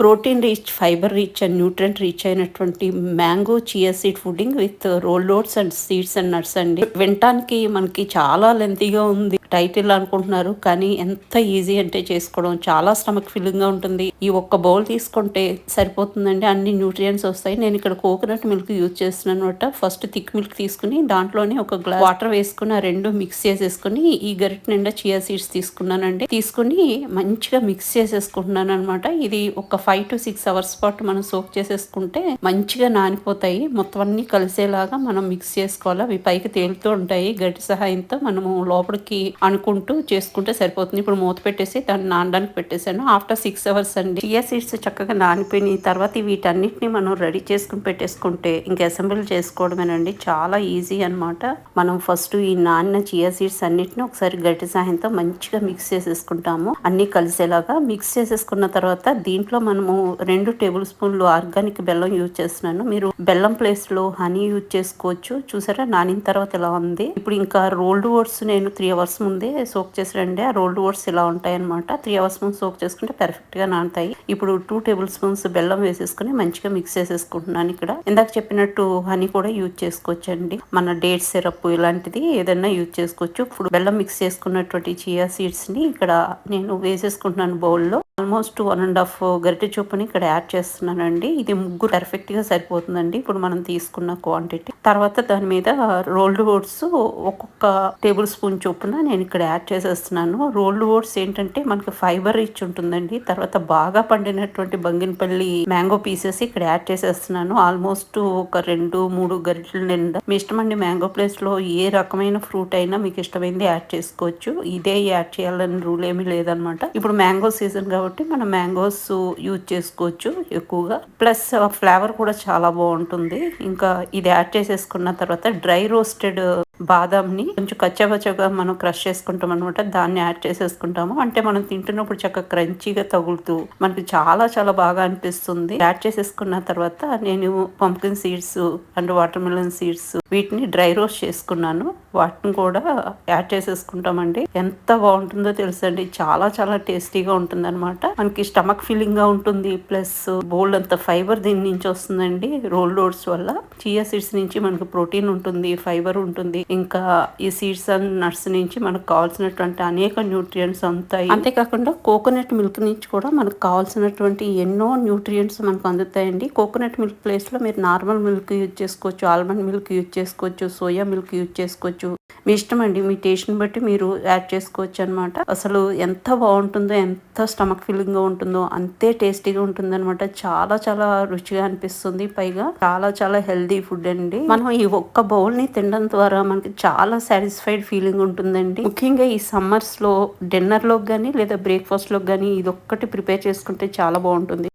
Protein rich fibre rich and nutrient rich అయినటువంటి mango chia seed pudding with roll oats and seeds and nuts అండి. వినటానికి మనకి చాలా లెంతీగా ఉంది. టైటిల్ అనుకుంటున్నారు కానీ ఎంత ఈజీ అంటే చేసుకోవడం చాలా స్టమక్ ఫిల్లింగ్గా ఉంటుంది. ఈ ఒక్క బౌల్ తీసుకుంటే సరిపోతుందండి. అన్ని న్యూట్రియంట్స్ వస్తాయి. నేను ఇక్కడ కోకోనట్ మిల్క్ యూజ్ చేస్తున్నాను అనమాట ఫస్ట్ థిక్ మిల్క్ తీసుకుని దాంట్లోనే ఒక గ్లాస్ వాటర్ వేసుకుని ఆ రెండు మిక్స్ చేసేసుకుని ఈ గరిట నిండా చియా సీడ్స్ తీసుకున్నానండి. తీసుకుని మంచిగా మిక్స్ చేసేసుకుంటున్నాను అనమాట ఇది ఒక ఫైవ్ టు సిక్స్ అవర్స్ పాటు మనం సోక్ చేసేసుకుంటే మంచిగా నానిపోతాయి. మొత్తం అన్ని కలిసేలాగా మనం మిక్స్ చేసుకోవాలి. అవి పైకి తేలుతూ ఉంటాయి. గడ్డి సహాయంతో మనము లోపలికి అనుకుంటూ చేసుకుంటే సరిపోతుంది. ఇప్పుడు మూత పెట్టేసి దాన్ని నానడానికి పెట్టేశాను. ఆఫ్టర్ సిక్స్ అవర్స్ అండి. చియా సీడ్స్ చక్కగా నానిపోయిన తర్వాత వీటన్నిటిని మనం రెడీ చేసుకుని పెట్టేసుకుంటే ఇంకా అసెంబ్లీ చేసుకోవడమేనండి. చాలా ఈజీ అనమాట మనం ఫస్ట్ ఈ నానిన చియా సీడ్స్ అన్నిటిని ఒకసారి గట్టి సహాయంతో మంచిగా మిక్స్ చేసేసుకుంటాము. అన్ని కలిసేలాగా మిక్స్ చేసేసుకున్న తర్వాత దీంట్లో మనం మనము రెండు టేబుల్ స్పూన్లు ఆర్గానిక్ బెల్లం యూజ్ చేస్తున్నాను. మీరు బెల్లం ప్లేస్లో హనీ యూజ్ చేసుకోవచ్చు. చూసారా? నానిన తర్వాత ఇలా ఉంది. ఇప్పుడు ఇంకా రోల్డ్ ఓట్స్ నేను త్రీ అవర్స్ ముందే సోక్ చేసానండి ఆ రోల్డ్ ఓట్స్ ఇలా ఉంటాయి అనమాట త్రీ అవర్స్ ముందు సోక్ చేసుకుంటే పర్ఫెక్ట్గా నానుతాయి. ఇప్పుడు టూ టేబుల్ స్పూన్స్ బెల్లం వేసేసుకుని మంచిగా మిక్స్ చేసేసుకుంటున్నాను ఇక్కడ. ఇందాక చెప్పినట్టు హనీ కూడా యూజ్ చేసుకోవచ్చు అండి మన డేట్ సిరప్ ఇలాంటిది ఏదైనా యూజ్ చేసుకోవచ్చు. ఇప్పుడు బెల్లం మిక్స్ చేసుకున్నటువంటి చియా సీడ్స్ని ఇక్కడ నేను వేసేసుకుంటున్నాను బౌల్లో ఆల్మోస్ట్ వన్ అండ్ హాఫ్ గరిటె చొప్పుని ఇక్కడ యాడ్ చేస్తున్నానండి. ఇది ముగ్గురు పర్ఫెక్ట్గా సరిపోతుందండి. ఇప్పుడు మనం తీసుకున్న క్వాంటిటీ తర్వాత దాని మీద రోల్డ్ ఓట్స్ ఒక్కొక్క టేబుల్ స్పూన్ చొప్పున నేను ఇక్కడ యాడ్ చేసేస్తున్నాను. రోల్డ్ ఓట్స్ ఏంటంటే మనకి ఫైబర్ రిచ్ ఉంటుందండి. తర్వాత బాగా పండినటువంటి బంగినపల్లి మ్యాంగో పీసెస్ ఇక్కడ యాడ్ చేసేస్తున్నాను. ఆల్మోస్ట్ ఒక రెండు మూడు గరిటెల నిండా. మీ ఇష్టమండి మ్యాంగో ప్లేస్లో ఏ రకమైన ఫ్రూట్ అయినా మీకు ఇష్టమైంది యాడ్ చేసుకోవచ్చు. ఇదే యాడ్ చేయాలని రూల్ ఏమీ లేదనమాట ఇప్పుడు మ్యాంగో సీజన్ కాబట్టి కాబట్టి మనం మ్యాంగోస్ యూజ్ చేసుకోవచ్చు ఎక్కువగా. ప్లస్ ఫ్లేవర్ కూడా చాలా బాగుంటుంది. ఇంకా ఇది యాడ్ చేసేసుకున్న తర్వాత డ్రై రోస్టెడ్ బాదాంని కొంచెం కచ్చబచ్చగా మనం క్రష్ చేసుకుంటాం అనమాట దాన్ని యాడ్ చేసేసుకుంటాము. అంటే మనం తింటున్నప్పుడు చక్కగా క్రంచీగా తగులుతూ మనకి చాలా చాలా బాగా అనిపిస్తుంది. యాడ్ చేసేసుకున్న తర్వాత నేను pumpkin seeds and watermelon seeds వీటిని డ్రై రోస్ట్ చేసుకున్నాను. వాటిని కూడా యాడ్ చేసేసుకుంటామండి. ఎంత బాగుంటుందో తెలుసండి. చాలా చాలా టేస్టీగా ఉంటుంది అనమాట మనకి స్టమక్ ఫీలింగ్గా ఉంటుంది. ప్లస్ బోల్డ్ అంత ఫైబర్ దీని నుంచి వస్తుందండి రోల్ రోడ్స్ వల్ల. చియా సీడ్స్ నుంచి మనకు ప్రోటీన్ ఉంటుంది ఫైబర్ ఉంటుంది. ఇంకా ఈ సీడ్స్ అండ్ నట్స్ నుంచి మనకు కావాల్సినటువంటి అనేక న్యూట్రియంట్స్ ఉంటాయి అంతేకాకుండా కోకోనట్ మిల్క్ నుంచి కూడా మనకు కావాల్సినటువంటి ఎన్నో న్యూట్రియంట్స్ మనకు అందుతాయండి. కోకోనట్ మిల్క్ ప్లేస్లో మీరు నార్మల్ మిల్క్ యూజ్ చేసుకోవచ్చు ఆల్మండ్ మిల్క్ యూజ్ చేసుకోవచ్చు సోయా మిల్క్ యూజ్ చేసుకోవచ్చు. మీ ఇష్టం అండి మీ టేస్ట్ని బట్టి మీరు యాడ్ చేసుకోవచ్చు అనమాట అసలు ఎంత బాగుంటుందో ఎంత స్టమక్ ఫీలింగ్గా ఉంటుందో అంతే టేస్టీగా ఉంటుందన్నమాట. చాలా చాలా రుచిగా అనిపిస్తుంది. పైగా చాలా చాలా హెల్దీ ఫుడ్ అండి. మనం ఈ ఒక్క బౌల్ని తినడం ద్వారా మనకి చాలా సాటిస్ఫైడ్ ఫీలింగ్ ఉంటుందండి. ముఖ్యంగా ఈ సమ్మర్స్లో డిన్నర్లోకి కానీ లేదా బ్రేక్ఫాస్ట్లోకి కానీ ఇది ఒక్కటి ప్రిపేర్ చేసుకుంటే చాలా బాగుంటుంది.